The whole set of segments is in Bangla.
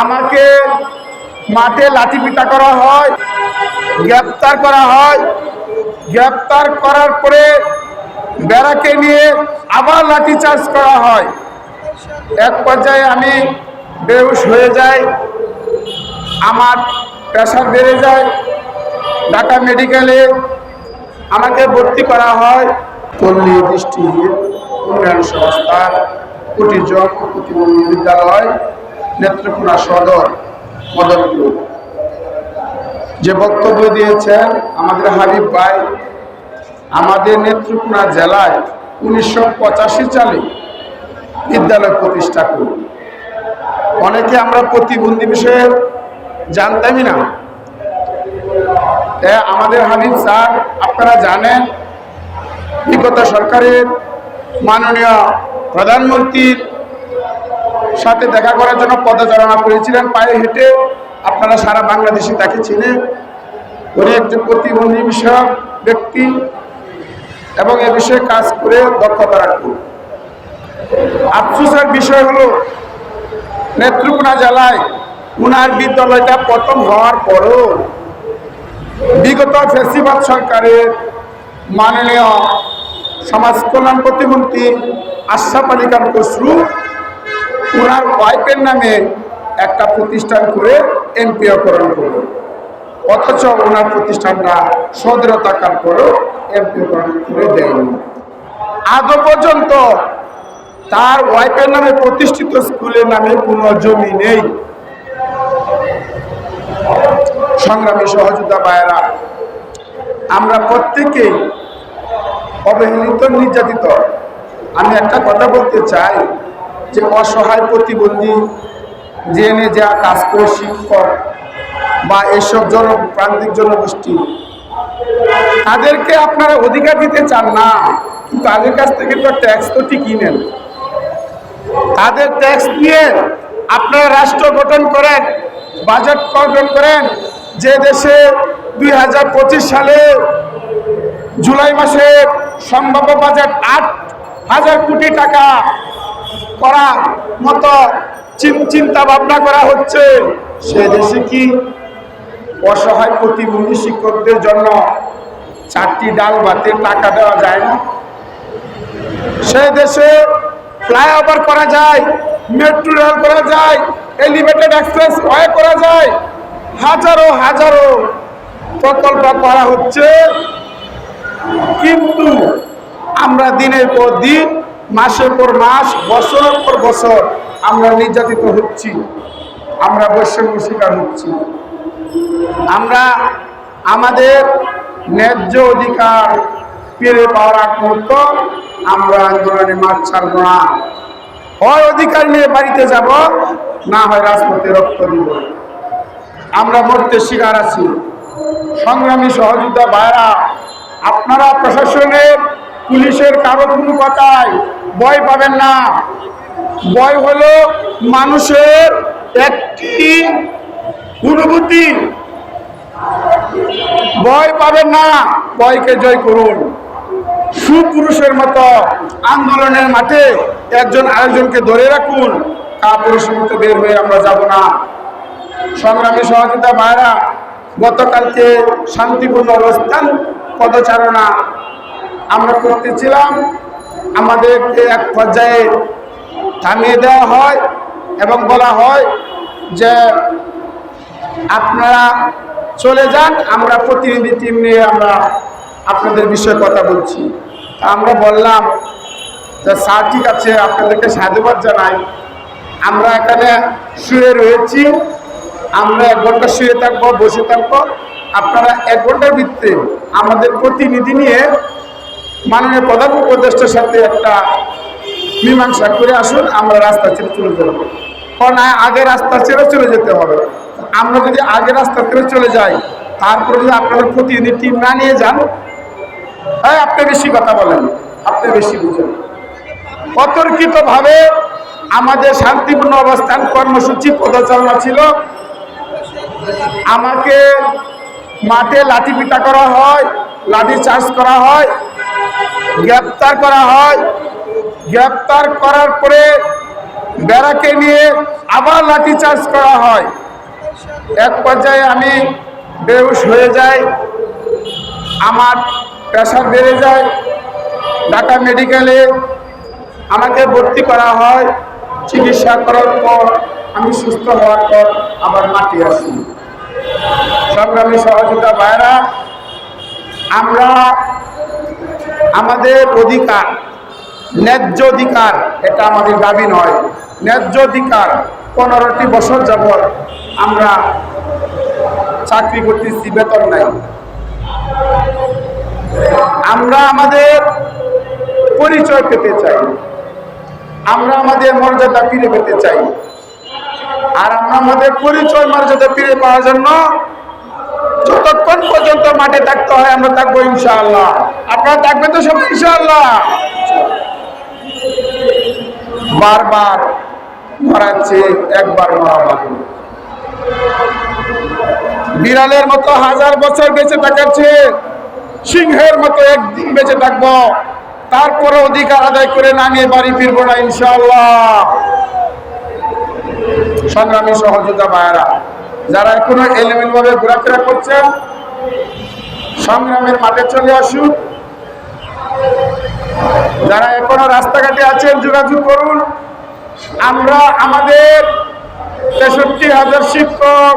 আমাকে মাঠে লাঠি পিটা করা হয়, গ্রেপ্তার করা হয়। গ্রেপ্তার করার পরে বেড়াকে নিয়ে আবার লাঠি চার্জ করা হয়। এক পর্যায়ে আমি বেহুশ হয়ে যাই, আমার প্রেশার বেড়ে যায়। ঢাকা মেডিকেলে আমাকে ভর্তি করা হয়। পল্লী দৃষ্টি উন্নয়ন সংস্থা, কুটির ও প্রতিবন্ধী বিদ্যালয়। নেত্রকোনা সদর মদনপুর যে বক্তব্য দিয়েছেন আমাদের হাবিব ভাই, আমাদের নেত্রকোনা জেলায় উনিশশো পঁচাশি সালে বিদ্যালয় প্রতিষ্ঠা করি অনেকে আমরা প্রতিবন্ধী বিষয়ে জানতামই না। আমাদের হাবিব স্যার, আপনারা জানেন, বিগত সরকারের মাননীয় প্রধানমন্ত্রীর সাথে দেখা করার জন্য পদচারণা করেছিলেন, পায়ে হেঁটে আপনারা সারা বাংলাদেশে তাকে চিনেন। উনি একজন প্রতিবন্ধী বিষয়ক ব্যক্তি এবং এ বিষয়ে কাজ করে দক্ষতা রাখুন। আফসোসের বিষয় হলো, নেত্রকোনা জেলায় উনার বিদ্যালয়টা প্রথম হওয়ার পরও বিগত ফেসিবাদ সরকারের মাননীয় সমাজ কল্যাণ প্রতিমন্ত্রী আলী খান খসরু ওনার ওয়াইফের নামে একটা প্রতিষ্ঠান করে এমপিওকরণ করল অথচ ওনার প্রতিষ্ঠানটা সদরতা কার করেও এমপিওকরণ করে দেয়নি। আজও পর্যন্ত তার ওয়াইফের নামে প্রতিষ্ঠিত স্কুলের নামে কোনো জমি নেই। সংগ্রামী সহযোদ্ধা পায়রা আমরা প্রত্যেকেই অবহেলিত, নির্যাতিত। আমি একটা কথা বলতে চাই যে অসহায় প্রতিবন্ধী, জেনে যা কাজ করে শিক্ষক বা এসব জন প্রান্তিক জনগোষ্ঠী, তাদেরকে আপনারা অধিকার দিতে চান না, কিন্তু তাদের কাছ থেকে তো ট্যাক্স তো ঠিকই নেন। তাদের ট্যাক্স দিয়ে আপনারা রাষ্ট্র গঠন করেন বাজেট গঠন করেন, যে দেশে দুই হাজার পঁচিশ সালে জুলাই মাসে সম্ভাব্য বাজেট আট হাজার কোটি টাকা করার মতো চিন- চিন্তা ভাবনা করা হচ্ছে। সে দেশে কি অসহায় প্রতিবন্ধী শিক্ষকদের জন্য চারটি ডাল ভাতে টাকা দেওয়া যায় না? সে দেশে ফ্লাইওভার করা যায়, মেট্রো রেল করা যায়, এলিভেটেড এক্সপ্রেস ওয়ে করা যায়। হাজারো হাজারো প্রকল্প করা হচ্ছে। কিন্তু আমরা দিনের পর দিন মাসের পর মাস বছর পর বছর আমরা নির্যাতিত হচ্ছি। আমরা বৈষম্য শিকার হচ্ছি। আমরা আমাদের ন্যায্য অধিকার পেরে পাওয়ার আগ আমরা আন্দোলনে মাঠ ছাড়বো না। হয় অধিকার নিয়ে বাড়িতে যাব, না হয় রাজপথে রক্ত দিব। আমরা মরতে শিকার আছি। সংগ্রামী সহযোদ্ধা ভাইরা আপনারা প্রশাসনের পুলিশের কারও কোনো কথায় ভয় পাবেন না। ভয় হলো মানুষের একটি অনুভূতি। ভয় পাবেন না, ভয়কে জয় করুন। সুপুরুষের মতো আন্দোলনের মাঠে একজন আরেকজনকে ধরে রাখুন, কাপুরুষের মতো বের হয়ে আমরা যাব না। সংগ্রামী সহযোগিতা ভাইরা, গতকালকে শান্তিপূর্ণ অবস্থান, পদচারণা আমরা করতেছিলাম আমাদেরকে এক পর্যায়ে থামিয়ে দেওয়া হয় এবং বলা হয় যে আপনারা চলে যান, আমরা প্রতিনিধি টিম নিয়ে আমরা আপনাদের বিষয়ে কথা বলছি। আমরা বললাম যে, স্যার, ঠিক আছে, আপনাদেরকে সাধুবাদ জানাই। আমরা এখানে শুয়ে রয়েছি, আমরা এক ঘণ্টা শুয়ে থাকব, বসে থাকব। আপনারা এক ঘণ্টার ভিত্তিতে আমাদের প্রতিনিধি নিয়ে মাননীয় প্রধান উপদেষ্টার সাথে একটা মীমাংসা করে আসুন, আমরা রাস্তা ছেড়ে চলে যাব। কারণ আগে রাস্তা ছেড়ে চলে যেতে হবে। আমরা যদি আগে রাস্তা ছেড়ে চলে যাই, তারপরে যদি আপনারা প্রতিনিধি টিম না নিয়ে যান হ্যাঁ আপনি বেশি কথা বলেন, আপনি বেশি বুঝেন। অতর্কিতভাবে আমাদের শান্তিপূর্ণ অবস্থান কর্মসূচি পদচারণা ছিল। আমাকে মাঠে লাঠি পিটা করা হয়, লাঠি চার্জ করা হয় গ্রেপ্তার করা হয়। গ্রেপ্তার করার পরে বেড়াকে নিয়ে আবার লাঠিচার্জ করা হয়। এক পর্যায়ে আমি বেহুশ হয়ে যাই, আমার প্রেশার বেড়ে যায়, ঢাকা মেডিকেলে আমাকে ভর্তি করা হয়। চিকিৎসা করার পর আমি সুস্থ হওয়ার পর আবার মাটি আসি। সংগ্রামী সহযোগিতা ভাইরা আমরা আমাদের অধিকার, ন্যায্য অধিকার, এটা আমাদের দাবি নয়। ন্যায্য অধিকার, পনেরোটি বছর যাবৎ আমরা চাকরি করতেছি, বেতন নাই। আমরা আমাদের পরিচয় পেতে চাই। আমরা আমাদের মর্যাদা ফিরে পেতে চাই। আর আমরা আমাদের পরিচয় মর্যাদা ফিরে পাওয়ার জন্য যতক্ষণ পর্যন্ত মাঠে থাকতে হয় আমরা থাকব ইনশাআল্লাহ। আপনারা থাকবেন তো সব ইনশাআল্লাহ? বারবার মরাচ্ছে একবার মরা বিড়ালের মতো হাজার বছর বেঁচে থাকাচ্ছে সিংহের মতো একদিন বেঁচে থাকব। তারপরে অধিকার আদায় করে না নিয়ে বাড়ি ফিরবো না ইনশাআল্লাহ। সংগ্রামী সহযোগিতা ভাইয়েরা যারা এখনও এলিমেন্ট ভাবে ঘোরাফেরা করছেন সংগ্রামের মাঠে চলে আসুন। যারা এখনও রাস্তাঘাটে আছেন যোগাযোগ করুন। আমরা আমাদের তেষট্টি হাজার শিক্ষক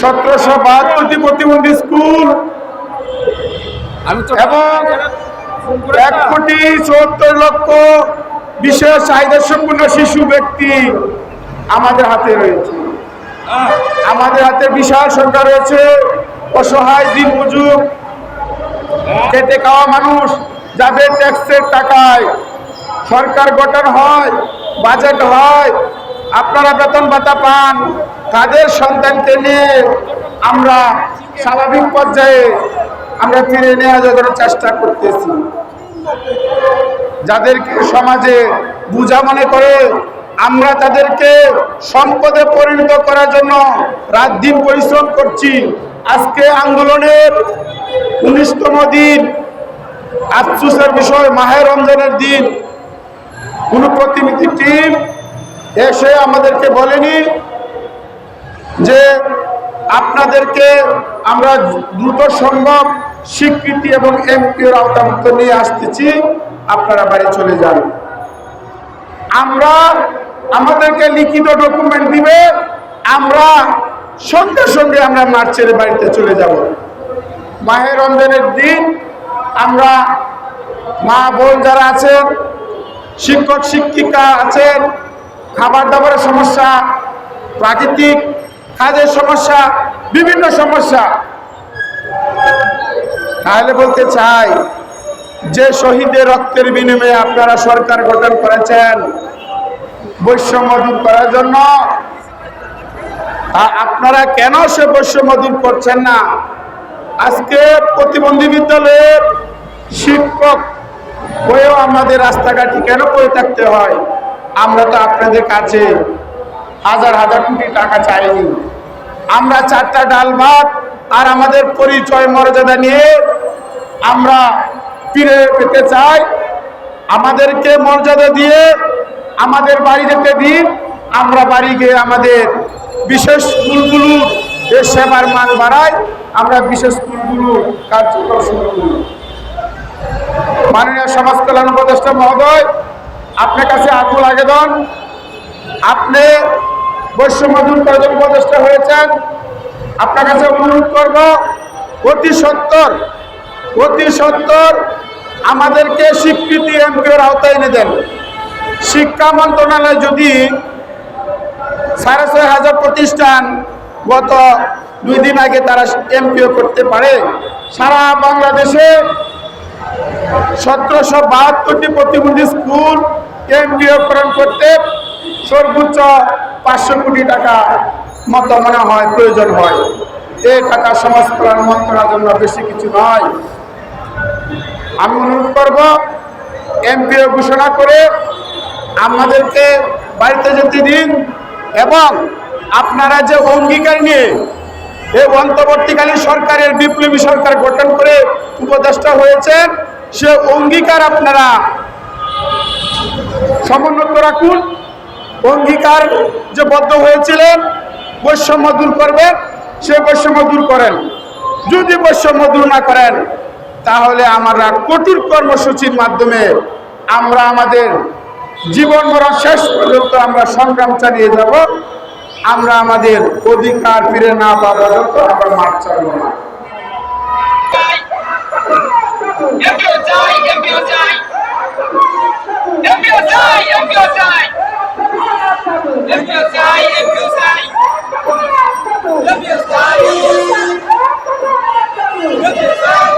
সতেরোশো বাহাত্তরটি প্রতিবন্ধী স্কুল আমি তো এবং এক কোটি চুয়াত্তর লক্ষ বিশেষ চাহিদা সম্পূর্ণ শিশু ব্যক্তি আমাদের হাতে রয়েছে। আমাদের হাতে বিশাল সংখ্যা রয়েছে। অসহায় দিন মজুর, খেটে খাওয়া মানুষ যাদের ট্যাক্সের টাকায় সরকার গঠন হয়, বাজেট হয়, আপনারা বেতন ভাতা পান, তাদের সন্তানকে নিয়ে আমরা স্বাভাবিক পর্যায়ে আমরা ফিরে নেওয়া যাওয়ার চেষ্টা করতেছি। যাদেরকে সমাজে বুঝা মনে করে আমরা তাদেরকে সম্পদে পরিণত করার জন্য রাত দিন পরিশ্রম করছি। আজকে আন্দোলনের উনিশতম দিন। আফসুসের বিষয়, মাহে রমজানের দিন। কোনো প্রতিনিধি টিম এসে আমাদেরকে বলেনি যে আপনাদেরকে আমরা দ্রুত সম্ভব স্বীকৃতি এবং এমপিওর আওতাভুক্ত নিয়ে আসতেছি। আপনারা বাড়ি চলে যান। আমরা আমাদেরকে লিখিত ডকুমেন্ট দিবে। আমরা সঙ্গে সঙ্গে আমরা মার্চের বাড়িতে চলে যাব। মাহে রমজানের দিন আমরা মা বোন যারা আছেন, শিক্ষক, শিক্ষিকা আছেন খাবার দাবারের সমস্যা, প্রাকৃতিক কাজের সমস্যা, বিভিন্ন সমস্যা। তাহলে বলতে চাই, যে শহীদের রক্তের বিনিময়ে আপনারা সরকার গঠন করেছেন বৈষম্য দূর করার জন্য। আপনারা কেন সে বৈষম্য দূর করছেন না? আজকে প্রতিবন্ধী বিদ্যালয়ের শিক্ষক হয়েও আমাদের রাস্তাঘাটে কেন করে থাকতে হয়? আমরা তো আপনাদের কাছে হাজার হাজার কোটি টাকা চাইনি। আমরা চারটা ডাল ভাত আর আমাদের পরিচয় মর্যাদা নিয়ে আমরা ফিরে পেতে চাই। আমাদেরকে মর্যাদা দিয়ে আমাদের বাড়ি যেতে দিন, আমরা বাড়ি গিয়ে আমাদের বিশেষ স্কুলগুলোর যে সেবার মান বাড়াই, আমরা বিশেষ স্কুলগুলোর কার্যক্রম শুরু করি। মাননীয় সমাজ কল্যাণ উপদেষ্টা মহোদয়, আপনার কাছে আকুল আবেদন। আপনি বৈষম্য দূর করার উপদেষ্টা হয়েছেন। আপনার কাছে অনুরোধ করব, অতি সত্তর অতি সত্তর আমাদেরকে স্বীকৃতি এমপিওর আওতায় এনে দেন। শিক্ষা মন্ত্রণালয় যদি সাড়ে ছয় হাজার প্রতিষ্ঠান গত দুই দিন আগে তারা এমপিও করতে পারে, সারা বাংলাদেশে সতেরোশো বাহাত্তরটি প্রতিবন্ধী স্কুল কেন্দ্রীয়করণ করতে সর্বোচ্চ পাঁচশো কোটি টাকা মতো মনে হয়, প্রয়োজন হয়। এই টাকা সমাজ কল্যাণ মন্ত্রণার জন্য বেশি কিছু নয়। আমি অনুরোধ করব, এমপিও ঘোষণা করে আমাদেরকে বাড়িতে যেতে দিন এবং আপনারা যে অঙ্গীকার নিয়ে এই অন্তর্বর্তীকালীন সরকারের বিপ্লবী সরকার গঠন করে উপদেষ্টা হয়েছেন, সে অঙ্গীকার আপনারা সমুন্নত রাখুন। অঙ্গীকার যে বদ্ধ হয়েছিলেন, বৈষম্য দূর করবেন, সে বৈষম্য দূর করেন। যদি বৈষম্য দূর না করেন, তাহলে আমরা কঠোর কর্মসূচির মাধ্যমে আমরা আমাদের জীবন মরা শেষ পর্যন্ত আমরা সংগ্রাম চালিয়ে যাব। আমরা আমাদের অধিকার ফিরে না পাওয়া পর্যন্ত আমরা মাঠ চালব না। Love you,